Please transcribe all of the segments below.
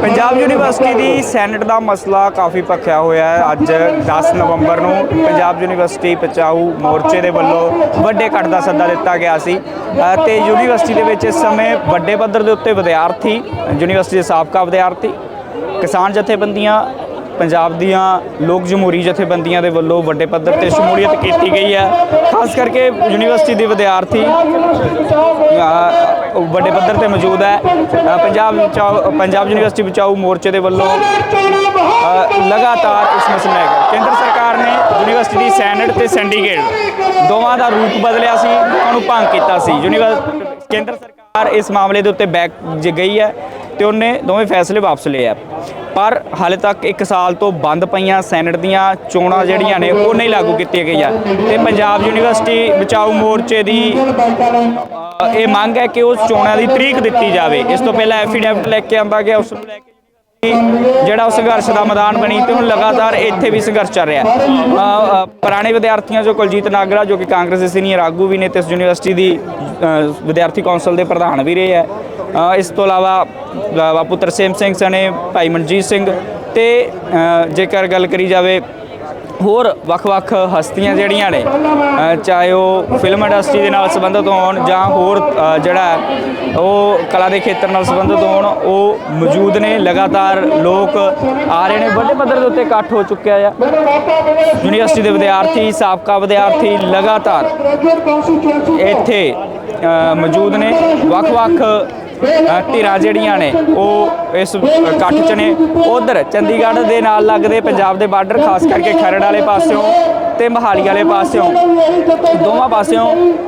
Punjab university ਦੀ senate ਦਾ ਮਸਲਾ ਕਾਫੀ ਭਖਿਆ ਹੋਇਆ ਹੈ। ਅੱਜ 10 ਨਵੰਬਰ ਨੂੰ ਪੰਜਾਬ ਯੂਨੀਵਰਸਿਟੀ ਪਚਾਊ ਮੋਰਚੇ ਦੇ ਵੱਲੋਂ ਵੱਡੇ ਕੱਟ ਦਾ ਸੱਦਾ ਦਿੱਤਾ ਗਿਆ ਸੀ। ਅ, ਤੇ ਯੂਨੀਵਰਸਿਟੀ ਦੇ ਵਿੱਚ ਇਸ ਸਮੇਂ ਵੱਡੇ ਪੱਧਰ ਦੇ ਉੱਤੇ ਵਿਦਿਆਰਥੀ ਯੂਨੀਵਰਸਿਟੀ ਦੇ ਸਾਬਕਾ ਵਿਦਿਆਰਥੀ ਕਿਸਾਨ ਜਥੇਬੰਦੀਆਂ ਪੰਜਾਬ ਦੀਆਂ ਲੋਕ ਜਮਹੂਰੀ ਜਥੇਬੰਦੀਆਂ ਦੇ ਵੱਲੋਂ ਵੱਡੇ ਪੱਧਰ ਤੇ ਸ਼ਮੂਲੀਅਤ ਕੀਤੀ ਗਈ ਹੈ। ਖਾਸ ਕਰਕੇ ਯੂਨੀਵਰਸਿਟੀ ਦੇ ਵਿਦਿਆਰਥੀ ਵੱਡੇ ਪੱਧਰ ਤੇ ਮੌਜੂਦ ਹੈ। ਪੰਜਾਬ ਬਚਾਓ ਪੰਜਾਬ ਯੂਨੀਵਰਸਿਟੀ ਬਚਾਓ ਮੋਰਚੇ ਦੇ ਵੱਲੋਂ ਲਗਾਤਾਰ ਇਸ ਮਸਲੇ ਕੇਂਦਰ ਸਰਕਾਰ ਨੇ ਯੂਨੀਵਰਸਿਟੀ ਦੀ ਸੈਨੇਟ ਤੇ ਸਿੰਡੀਕੇਟ ਦੋਵਾਂ ਦਾ ਰੂਪ ਬਦਲਿਆ ਸੀ, ਉਹਨੂੰ ਭੰਗ ਕੀਤਾ ਸੀ। ਯੂਨੀਵਰਸਿਟੀ ਕੇਂਦਰ ਸਰਕਾਰ ਇਸ ਮਾਮਲੇ ਦੇ ਉੱਤੇ ਬੈਕ ਜ ਗਈ ਹੈ। ਤੇ ਉਹਨੇ ਦੋਵੇਂ ਫੈਸਲੇ ਵਾਪਸ ਲਏ ਆ। ਪਰ ਹਾਲੇ ਤੱਕ 1 ਸਾਲ ਤੋਂ ਬੰਦ ਪਈਆਂ ਸੈਨੇਟ ਦੀਆਂ ਚੋਣਾਂ ਜਿਹੜੀਆਂ ਨੇ, ਉਹ ਨਹੀਂ ਲਾਗੂ ਕੀਤੀਆਂ ਗਈਆਂ। ਤੇ ਪੰਜਾਬ ਯੂਨੀਵਰਸਿਟੀ ਬਚਾਓ ਮੋਰਚੇ ਦੀ ਇਹ ਮੰਗ ਹੈ ਕਿ ਉਸ ਚੋਣਾਂ ਦੀ ਤਰੀਕ ਦਿੱਤੀ ਜਾਵੇ। ਇਸ ਤੋਂ ਪਹਿਲਾਂ ਐਫੀਡੈਵਿਟ ਲੈ ਕੇ ਆਂਦਾ ਗਿਆ, ਉਸ ਨੂੰ ਲੈ ਕੇ ਜਿਹੜਾ ਉਹ ਸੰਘਰਸ਼ ਦਾ ਮੈਦਾਨ ਬਣੀ ਤੇ ਹੁਣ ਲਗਾਤਾਰ ਇੱਥੇ ਵੀ ਸੰਘਰਸ਼ ਚੱਲ ਰਿਹਾ। ਪੁਰਾਣੇ ਵਿਦਿਆਰਥੀਆਂ ਜੋ ਕੁਲਜੀਤ ਨਾਗਰਾ, ਜੋ ਕਿ ਕਾਂਗਰਸ ਦੇ ਸੀਨੀਅਰ ਆਗੂ ਵੀ ਨੇ, ਤੇ ਇਸ ਯੂਨੀਵਰਸਿਟੀ ਦੀ ਵਿਦਿਆਰਥੀ ਕੌਂਸਲ ਦੇ ਪ੍ਰਧਾਨ ਵੀ ਰਹੇ ਹੈ ਇਸ ਤੋਂ ਇਲਾਵਾ ਅ, ਬਾਪੂ ਤਰਸੇਮ ਸਿੰਘ ਸਣੇ ਭਾਈ ਮਨਜੀਤ ਸਿੰਘ ਤੇ ਜੇਕਰ ਗੱਲ ਕਰੀ ਜਾਵੇ ਹੋਰ ਵੱਖ-ਵੱਖ ਹਸਤੀਆਂ ਜਿਹੜੀਆਂ ਨੇ ਚਾਹੇ ਉਹ ਫਿਲਮ ਇੰਡਸਟਰੀ ਦੇ ਨਾਲ ਸੰਬੰਧਿਤ ਹੋਣ ਜਾਂ ਹੋਰ ਜਿਹੜਾ ਉਹ ਕਲਾ ਦੇ ਖੇਤਰ ਨਾਲ ਸੰਬੰਧਿਤ ਹੋਣ ਉਹ ਮੌਜੂਦ ਨੇ ਲਗਾਤਾਰ ਲੋਕ ਆ ਰਹੇ ਨੇ ਵੱਡੇ ਪੱਧਰ ਦੇ ਉੱਤੇ ਇਕੱਠ ਹੋ ਚੁੱਕਿਆ ਆ। ਯੂਨੀਵਰਸਿਟੀ ਦੇ ਵਿਦਿਆਰਥੀ ਸਾਬਕਾ ਵਿਦਿਆਰਥੀ ਲਗਾਤਾਰ ਇੱਥੇ ਮੌਜੂਦ ਨੇ ਵੱਖ-ਵੱਖ ਧਿਰਾਂ ਜਿਹੜੀਆਂ ਨੇ, ਉਹ ਇਸ ਇਕੱਠ 'ਚ ਨੇ। ਉਧਰ ਚੰਡੀਗੜ੍ਹ ਦੇ ਨਾਲ ਲੱਗਦੇ ਪੰਜਾਬ ਦੇ ਬਾਰਡਰ, ਖਾਸ ਕਰਕੇ ਖਰੜ ਵਾਲੇ ਪਾਸਿਓਂ। ਤੇ ਮਹਾਲੀ ਵਾਲੇ ਪਾਸਿਓਂ ਦੋਵਾਂ ਪਾਸਿਓਂ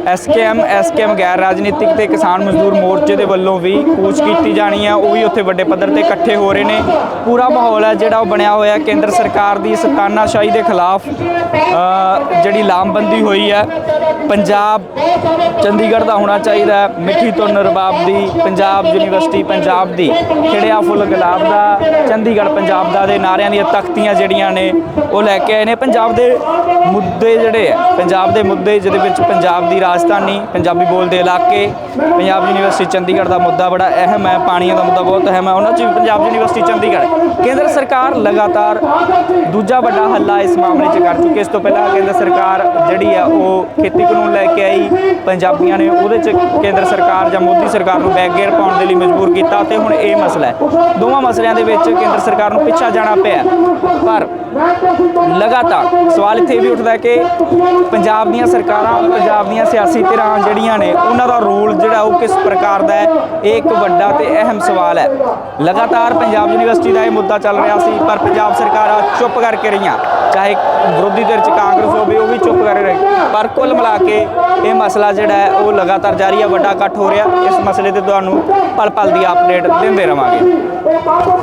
ਐਸਕੇਐਮ ਐਸਕੇਐਮ ਗੈਰ ਰਾਜਨੀਤਿਕ ਤੇ ਕਿਸਾਨ ਮਜ਼ਦੂਰ ਮੋਰਚੇ ਦੇ ਵੱਲੋਂ ਵੀ ਕੂਚ ਕੀਤੀ ਜਾਣੀ ਹੈ ਉਹ ਵੀ ਉੱਥੇ ਵੱਡੇ ਪੱਧਰ ਤੇ ਇਕੱਠੇ ਹੋ ਰਹੇ ਨੇ। ਪੂਰਾ ਮਾਹੌਲ ਹੈ ਜਿਹੜਾ ਉਹ ਬਣਿਆ ਹੋਇਆ। ਕੇਂਦਰ ਸਰਕਾਰ ਦੀ ਸਤਾਨਾਸ਼ਾਹੀ ਦੇ ਖਿਲਾਫ ਜਿਹੜੀ ਲਾਮਬੰਦੀ ਹੋਈ ਹੈ ਪੰਜਾਬ ਚੰਡੀਗੜ੍ਹ ਦਾ ਹੋਣਾ ਚਾਹੀਦਾ ਹੈ। ਮਿੱਠੀ ਧੁਨ ਰਬਾਬ ਦੀ, ਪੰਜਾਬ ਯੂਨੀਵਰਸਿਟੀ ਪੰਜਾਬ ਦੀ, ਖਿੜਿਆ ਫੁੱਲ ਗੁਲਾਬ ਦਾ, ਚੰਡੀਗੜ੍ਹ ਪੰਜਾਬ ਦਾ ਦੇ ਨਾਰਿਆਂ ਦੀਆਂ ਤਖਤੀਆਂ ਜਿਹੜੀਆਂ ਨੇ, ਉਹ ਲੈ ਕੇ ਆਏ ਨੇ। ਪੰਜਾਬ ਦੇ ਮੁੱਦੇ ਜਿਹੜੇ ਆ, ਪੰਜਾਬ ਦੇ ਮੁੱਦੇ ਜਿਹਦੇ ਵਿੱਚ ਪੰਜਾਬ ਦੀ ਰਾਜਧਾਨੀ, ਪੰਜਾਬੀ ਬੋਲਦੇ ਇਲਾਕੇ, ਪੰਜਾਬ ਯੂਨੀਵਰਸਿਟੀ ਚੰਡੀਗੜ੍ਹ ਦਾ ਮੁੱਦਾ ਬੜਾ ਅਹਿਮ ਹੈ, ਪਾਣੀਆਂ ਦਾ ਮੁੱਦਾ ਬਹੁਤ ਅਹਿਮ ਹੈ, ਉਹਨਾਂ 'ਚ ਵੀ ਪੰਜਾਬ ਯੂਨੀਵਰਸਿਟੀ ਚੰਡੀਗੜ੍ਹ ਕੇਂਦਰ ਸਰਕਾਰ ਲਗਾਤਾਰ ਦੂਜਾ ਵੱਡਾ ਹੱਲਾ ਇਸ ਮਾਮਲੇ 'ਚ ਕਰ ਚੁੱਕੀ ਇਸ ਤੋਂ ਪਹਿਲਾਂ ਕੇਂਦਰ ਸਰਕਾਰ ਜਿਹੜੀ ਆ, ਉਹ ਖੇਤੀ ਕਾਨੂੰਨ ਲੈ ਕੇ ਆਈ, ਪੰਜਾਬੀਆਂ ਨੇ ਉਹਦੇ 'ਚ ਕੇਂਦਰ ਸਰਕਾਰ ਜਾਂ ਮੋਦੀ ਸਰਕਾਰ ਨੂੰ ਬੈਕ ਪਾਉਣ ਦੇ ਲਈ ਮਜਬੂਰ ਕੀਤਾ ਤੇ ਹੁਣ ਇਹ ਮਸਲਾ ਹੈ। ਦੋਵਾਂ ਮਸਲਿਆਂ ਦੇ ਵਿੱਚ ਕੇਂਦਰ ਸਰਕਾਰ ਨੂੰ ਪਿੱਛਾ ਜਾਣਾ ਪਿਆ ਪਰ ਲਗਾਤਾਰ ਸਵਾਲ ਇੱਥੇ ਵੀ ਉੱਠਦਾ ਕਿ ਪੰਜਾਬ ਦੀਆਂ ਸਰਕਾਰਾਂ, ਪੰਜਾਬ ਦੀਆਂ ਸਿਆਸੀ ਧਿਰਾਂ ਜਿਹੜੀਆਂ ਨੇ, ਉਹਨਾਂ ਦਾ ਰੋਲ ਜਿਹੜਾ ਉਹ ਕਿਸ ਪ੍ਰਕਾਰ ਦਾ ਹੈ, ਇਹ ਇੱਕ ਵੱਡਾ ਤੇ ਅਹਿਮ ਸਵਾਲ ਹੈ। ਲਗਾਤਾਰ ਪੰਜਾਬ ਯੂਨੀਵਰਸਿਟੀ ਦਾ ਇਹ ਮੁੱਦਾ ਚੱਲ ਰਿਹਾ ਸੀ, ਪਰ ਪੰਜਾਬ ਸਰਕਾਰਾਂ ਚੁੱਪ ਕਰਕੇ ਰਹੀਆਂ। ਚਾਹੇ ਵਿਰੋਧੀ ਧਿਰ ਚ ਕਾਂਗਰਸ ਹੋਵੇ, ਉਹ ਵੀ ਚੁੱਪ ਕਰ ਰਹੀ ਪਰ ਕੁੱਲ ਮਿਲਾ ਕੇ ਇਹ ਮਸਲਾ ਜਿਹੜਾ ਹੈ, ਉਹ ਲਗਾਤਾਰ ਜਾਰੀ ਹੈ, ਵੱਡਾ ਇਕੱਠ ਹੋ ਰਿਹਾ। ਇਸ ਮਸਲੇ ਤੇ ਤੁਹਾਨੂੰ ਪਲ ਪਲ ਦੀ ਅਪਡੇਟ ਦਿੰਦੇ ਰਵਾਂਗੇ।